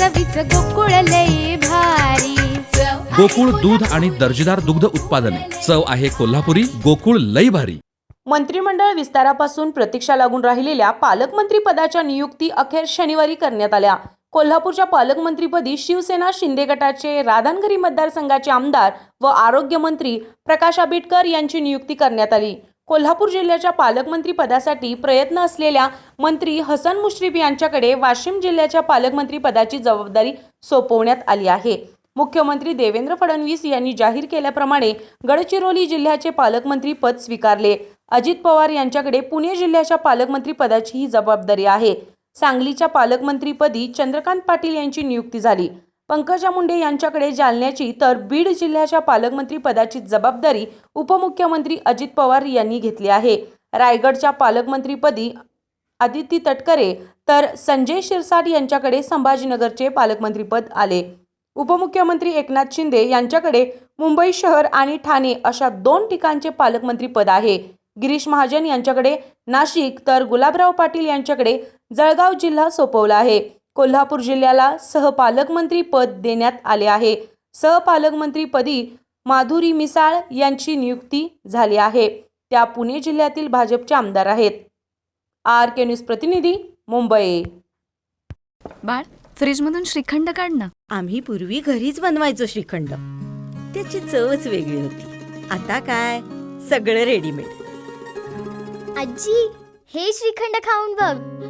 चवीच गोकुळ लई भारी. गोकुळ दूध आणि दर्जेदार दुग्ध उत्पादने. चव आहे कोल्हापुरी गोकुळ लई भारी. मंत्रिमंडळ विस्तारापासून प्रतीक्षा लागून राहिलेल्या पालकमंत्री पदाच्या नियुक्ती अखेर शनिवारी करण्यात आल्या. कोल्हापूरच्या पालकमंत्रीपदी शिवसेना शिंदे गटाचे राधानगरी मतदारसंघाचे आमदार व आरोग्यमंत्री प्रकाश आंबेडकर यांची नियुक्ती करण्यात आली. कोल्हापूर जिल्ह्याच्या पालकमंत्री पदासाठी प्रयत्न असलेल्या मंत्री हसन मुश्रीफ यांच्याकडे वाशिम जिल्ह्याच्या पालकमंत्री पदाची जबाबदारी सोपवण्यात आली आहे. मुख्यमंत्री देवेंद्र फडणवीस यांनी जाहीर केल्याप्रमाणे गडचिरोली जिल्ह्याचे पालकमंत्री पद स्वीकारले. अजित पवार यांच्याकडे पुणे जिल्ह्याच्या पालकमंत्री पदाची ही जबाबदारी आहे. सांगलीच्या पालकमंत्रीपदी चंद्रकांत पाटील यांची नियुक्ती झाली. पंकजा मुंडे यांच्याकडे जालन्याची तर बीड जिल्ह्याच्या पालकमंत्री पदाची जबाबदारी उपमुख्यमंत्री अजित पवार यांनी घेतली आहे. रायगडच्या पालकमंत्रीपदी आदिती तटकरे तर संजय शिरसाट यांच्याकडे संभाजीनगरचे पालकमंत्रीपद आले. उपमुख्यमंत्री एकनाथ शिंदे यांच्याकडे मुंबई शहर आणि ठाणे अशा दोन ठिकाणचे पालकमंत्रीपद आहे. गिरीश महाजन यांच्याकडे नाशिक तर गुलाबराव पाटील यांच्याकडे जळगाव जिल्हा सोपवला आहे. कोल्हापूर जिल्ह्याला सहपालकमंत्री पद देण्यात आले आहे. सहपालकमंत्रीपदी माधुरी मिसाळ यांची नियुक्ती झाली आहे. त्या पुणे जिल्ह्यातील भाजपचे आमदार आहेत. आर के न्यूज प्रतिनिधी मुंबई. बाळ फ्रीजमधून श्रीखंड काढ ना. आम्ही पूर्वी घरीच बनवायचो श्रीखंड. त्याची चवच वेगळी होती. आता काय? सगळं रेडीमेड आजी हे श्रीखंड खाऊन बघ.